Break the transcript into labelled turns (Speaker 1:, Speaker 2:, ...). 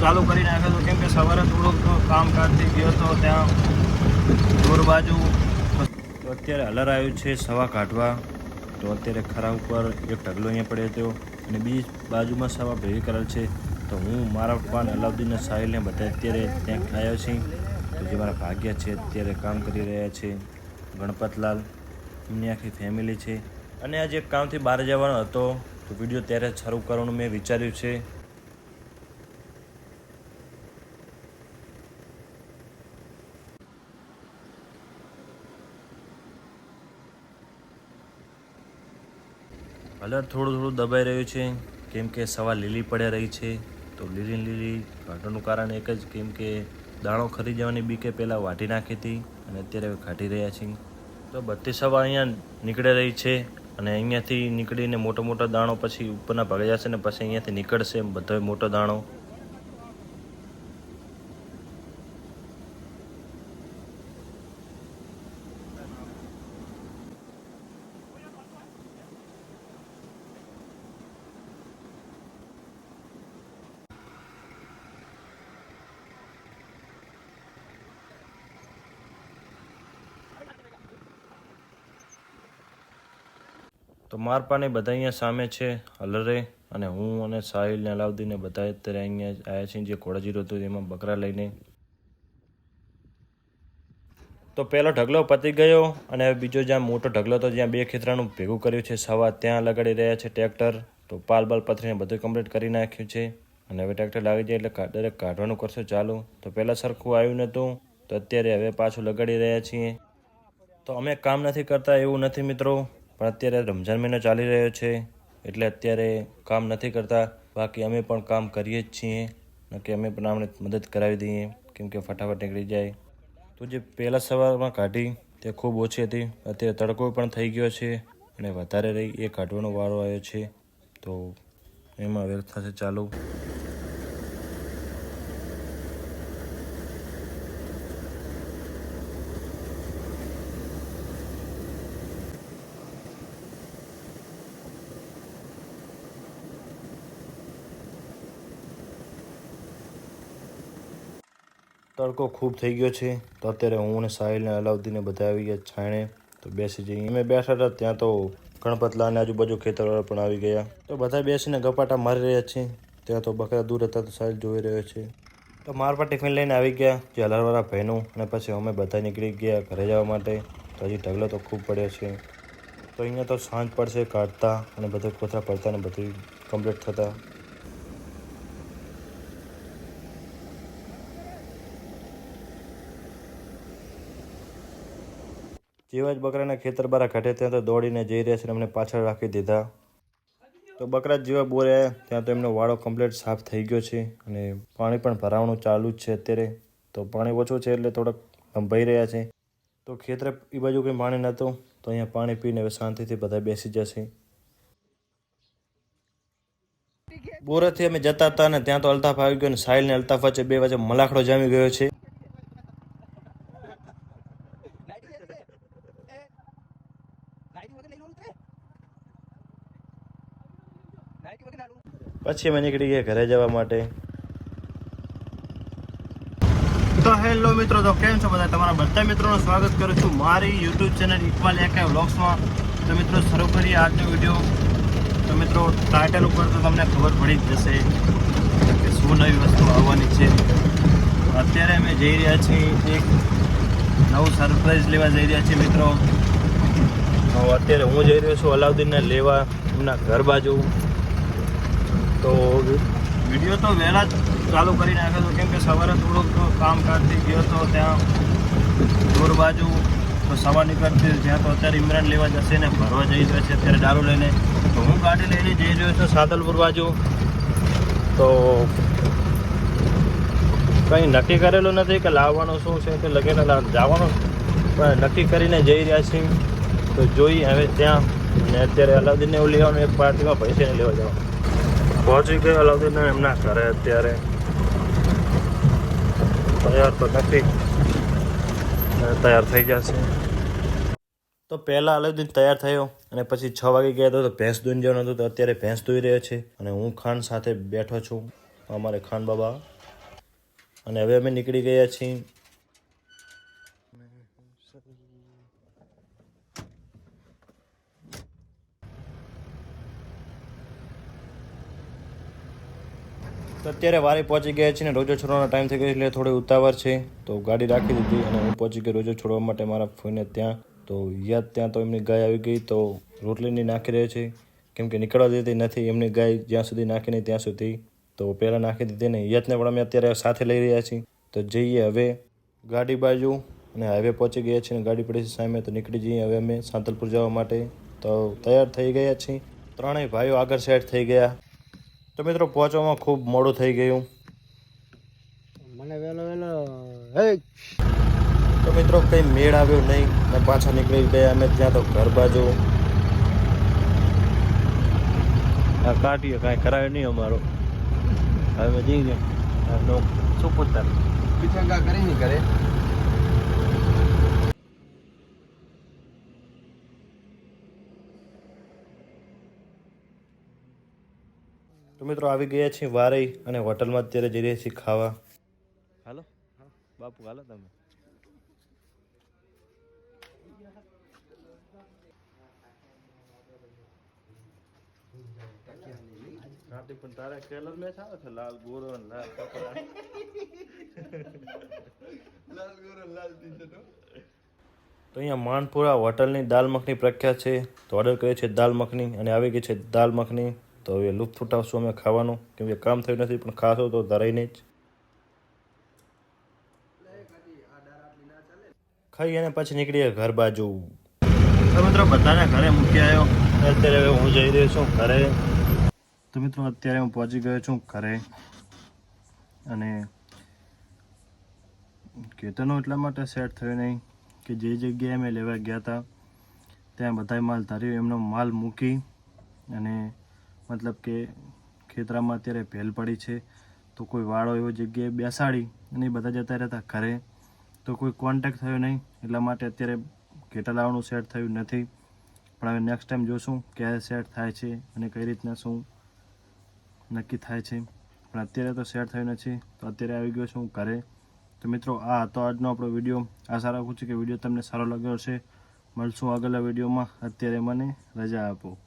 Speaker 1: ચાલુ કરી નાખ્યો હતો કેમ કે સવારે થોડુંક કામકાજથી ગયો હતો ત્યાં ઢોર બાજુ તો અત્યારે હલર આવ્યું છે સવા કાઢવા. તો અત્યારે ખરા ઉપર એક ઢગલો અહીંયા પડ્યો હતો અને બીજી બાજુમાં સવા ભેગી કરેલ છે. તો હું, મારા પપ્પા અલાઉદ્દીન સાહિલને બધા અત્યારે ત્યાં આવ્યા છીએ તો જે મારા ભાગ્યા છે, અત્યારે કામ કરી રહ્યા છે ગણપતલાલ. એમની આખી ફેમિલી છે. અને આજે કામથી બહાર જવાનો હતો. તો વીડિયો ત્યારે શરૂ કરવાનું મેં વિચાર્યું છે. કલર થોડું થોડું દબાઈ રહ્યું છે. કેમ કે સવા લીલી પડ્યા રહી છે. તો લીલી લીલી ઘાટોનું કારણ એક જ, કેમ કે દાણો ખરી જવાની બીકે પહેલાં વાટી નાખી હતી અને અત્યારે ઘાટી રહ્યા છીએ તો બધી સવા અહીંયા નીકળી રહી છે અને અહીંયાથી નીકળીને મોટો મોટો દાણો પછી ઉપરના ભાગે જશે ને પછી અહીંયાથી નીકળશે બધો મોટો દાણો. તો મારપાને બધા અહીંયા સામે છે, હલરે અને હું અને સાહિલ ને અલાઉદ્દીને બધા અત્યારે અહીંયા આવ્યા છીએ, જે ઘોડાજીરો હતું એમાં બકરા લઈને. તો પહેલો ઢગલો પતી ગયો અને હવે બીજો જ્યાં મોટો ઢગલો હતો, જ્યાં બે ખેતરાનું ભેગું કર્યું છે, સવા ત્યાં લગાડી રહ્યા છે ટ્રેક્ટર. તો પાલ બાલ પથરીને બધું કમ્પ્લીટ કરી નાખ્યું છે અને હવે ટ્રેક્ટર લાગી જાય એટલે દરેક કાઢવાનું કરશે ચાલુ. તો પહેલાં સરખું આવ્યું નહોતું, તો અત્યારે હવે પાછું લગાડી રહ્યા છીએ. તો અમે કામ નથી કરતા એવું નથી મિત્રો. પણ અત્યારે રમઝાન મહિનો ચાલી રહ્યો છે, એટલે અત્યારે કામ નથી કરતા. બાકી અમે પણ કામ કરીએ જ છીએ નક્કી અમે પણ આમને મદદ કરાવી દઈએ, કેમ કે ફટાફટ નીકળી જાય. તો જે પહેલાં સવારમાં કાઢી તે ખૂબ ઓછી હતી. અત્યારે તડકો પણ થઈ ગયો છે અને વધારે રહી એ કાઢવાનો વારો આવ્યો છે. તો એમાં હવે થશે ચાલુ. તડકો ખૂબ થઈ ગયો છે. તો અત્યારે હું અને સાહિલને અલાઉદ્દીને બધા આવી ગયા છાણે. તો બેસી જઈએ. અમે બેઠા હતા, ત્યાં તો ગણપતલા અને આજુબાજુ ખેતરવાળા પણ આવી ગયા. તો બધા બેસીને ગપાટા મારી રહ્યા છે. ત્યાં તો બકરા દૂર હતા, તો સાહિલ જોઈ રહ્યો છે. તો મારપા ટિફિન લઈને આવી ગયા, જે હલારવાળા ભાઈનું. અને પછી અમે બધા નીકળી ગયા ઘરે જવા માટે. તો હજી ઢગલો તો ખૂબ પડ્યો છે. તો અહીંયા તો સાંજ પડશે, કાઢતા અને બધું કોથળા પડતા અને બધું કમ્પ્લીટ થતા. જેવા જ બકરાના ખેતર બારા ઘટે ત્યાં તો દોડીને જઈ રહ્યા છે અને એમને પાછળ રાખી દીધા. તો બકરા જેવા બોરે, ત્યાં તો એમનો વાળો કમ્પ્લીટ સાફ થઈ ગયો છે અને પાણી પણ ભરાવાનું ચાલુ જ છે અત્યારે. તો પાણી ઓછું છે એટલે થોડાક લંભાઈ રહ્યા છે. તો ખેતરે એ બાજુ કંઈ પાણી નહોતું તો અહીંયા પાણી પીને હવે શાંતિથી બધા બેસી જશે. બોરાથી અમે જતા હતા અને ત્યાં તો અલ્તાફ આવી ગયો અને સાહિલ ને અલ્તાફ વચ્ચે બે વચ્ચે મલાખડો જામી ગયો છે. પછી અમે નીકળી ગયા ઘરે જવા માટે. તો હેલો મિત્રો, તો કેમ છો બધા? તમારા બધા મિત્રોનું સ્વાગત કરું છું મારી યુટ્યુબ ચેનલ ઇકબાલ એકે વ્લોગ્સમાં. તો મિત્રો, શરૂ કરીએ આજનો વીડિયો. તો મિત્રો ટાઇટલ ઉપર તો તમને ખબર પડી જ જશે કે શું નવી વસ્તુ આવવાની છે. અત્યારે અમે જઈ રહ્યા છીએ એક નવું સરપ્રાઈઝ લેવા જઈ રહ્યા છીએ મિત્રો. અત્યારે હું જઈ રહ્યો છું અલાઉદ્દીનને લેવા, એમના ઘર બાજુ. તો વીડિયો તો વહેલા જ ચાલુ કરી નાખ્યો હતો કેમ કે સવારે થોડુંક કામકાજથી ગયો હતો ત્યાં દૂર બાજુ તો સવાર નીકળતી જ્યાં તો અત્યારે ઇમરાન લેવા જશે ને ભરવા જઈ રહ્યો છે અત્યારે દારૂ લઈને. તો હું ગાડી લઈને જઈ રહ્યો છું સાદલપુર બાજુ. તો કંઈ નક્કી કરેલું નથી કે લાવવાનું શું છે કે લગેલા જવાનું પણ નક્કી કરીને જઈ રહ્યા છીએ. તો જોઈ હવે ત્યાં. અને અત્યારે અલાઉદ્દીનને એવું લેવાનું, એક પાર્ટીમાં પૈસાને લેવા જવાનું. પહોંચી ગયો અલાઉદ્દીન એમના ઘરે અત્યારે. તૈયાર તો નથી. તૈયાર થઈ જશે. તો પહેલાં અલાઉદ્દીન તૈયાર થયો અને પછી છ વાગે ગયા હતો તો ભેંસ દોઈને જવાનું હતું તો અત્યારે ભેંસ દોઈ રહ્યો છે અને હું ખાન સાથે બેઠો છું. અમારે ખાન બાબા. અને હવે અમે નીકળી ગયા છીએ તો અત્યારે વારે પહોંચી ગયા છે ને રોજો છોડવાનો ટાઈમ થઈ ગયો એટલે થોડી ઉતાવળ છે. તો ગાડી રાખી દીધી અને હું પહોંચી ગયો રોજો છોડવા માટે મારા ફોઈને ત્યાં. તો યાદ ત્યાં તો એમની ગાય આવી ગઈ તો રોટલીની નાખી રહી છે. કેમ કે નીકળવા દેતી નથી, એમની ગાય જ્યાં સુધી નાખી નહીં ત્યાં સુધી. તો પહેલાં નાખી દીધી ને યાદને પણ અમે અત્યારે સાથે લઈ રહ્યા છીએ. તો જઈએ હવે ગાડી બાજુ અને હાઈવે પહોંચી ગયા છીએ અને ગાડી પડી છે સામે તો નીકળી જઈએ હવે અમે સાંતલપુર જવા માટે. તો તૈયાર થઈ ગયા છીએ. ત્રણેય ભાઈઓ આગળ સેટ થઈ ગયા. તો મિત્રો પહોંચવામાં ખૂબ મોડું થઈ ગયું.
Speaker 2: મને વહેલો વહેલો હે.
Speaker 1: તો મિત્રો કંઈ મેળ આવ્યો નહીં ને પાછા નીકળી ગયા અમે ત્યાં તો ઘર બાજુ. આ કાઢીએ કાંઈ કરાયો નહીં અમારો. હવે જઈએ. નો શું પૂછતા?
Speaker 2: પીછંગા કરી નહીં કરે
Speaker 1: તો મિત્રો આવી ગયા છીએ વારઈ અને હોટલમાં અત્યારે જઈ રહ્યા છીએ ખાવા. હાલો. બાપુ હાલો તમે. પણ તારા કલર મેચ આવે છે? લાલ ગોરો અને લાલ કપડા.
Speaker 2: લાલ ગોરો લાલ ટી-શર્ટ
Speaker 1: તો અહીંયા માનપુરા હોટલની દાલ મખની પ્રખ્યાત છે. તો ઓર્ડર કરીએ છીએ દાલ મખની અને આવી ગઈ છે દાલ મખની. તો હવે લુપ્ત ઉઠાવશું અમે ખાવાનું, કેમ કે કામ થયું નથી, પણ ખાશો તો ધરાઈને જ. ખાઈ અને પછી નીકળીએ ઘર બાજુ. તો મિત્રો, બધાને ઘરે મૂકી આવ્યો. અત્યારે હવે હું જઈ રહ્યો છું ઘરે. તો મિત્રો, અત્યારે હું પહોંચી ગયો છું ઘરે. અને કેતનો એટલા માટે સેટ થયો નહીં કે જે જગ્યાએ અમે લેવા ગયા હતા, ત્યાં બધાય માલ ધાર્યો, એમનો માલ મૂકી અને મતલબ કે ખેતરામાં અત્યારે ભેલ પડી છે, તો કોઈ વાળો એવો જગ્યાએ બેસાડી અને બધા જતા રહેતા ઘરે, તો કોઈ કોન્ટેક્ટ થયો નહીં, એટલા માટે અત્યારે ઘેટા લાવવાનું સેટ થયું નથી. પણ હવે નેક્સ્ટ ટાઈમ જોશું ક્યારે સેટ થાય છે અને કઈ રીતના શું નક્કી થાય છે. પણ અત્યારે તો સેટ થયું નથી, તો અત્યારે આવી ગયો છું ઘરે. તો મિત્રો, આ હતો આજનો આપણો વીડિયો. આશા રાખું છું કે વીડિયો તમને સારો લાગ્યો હશે. મળશું આગળના વિડીયોમાં. અત્યારે મને રજા આપો.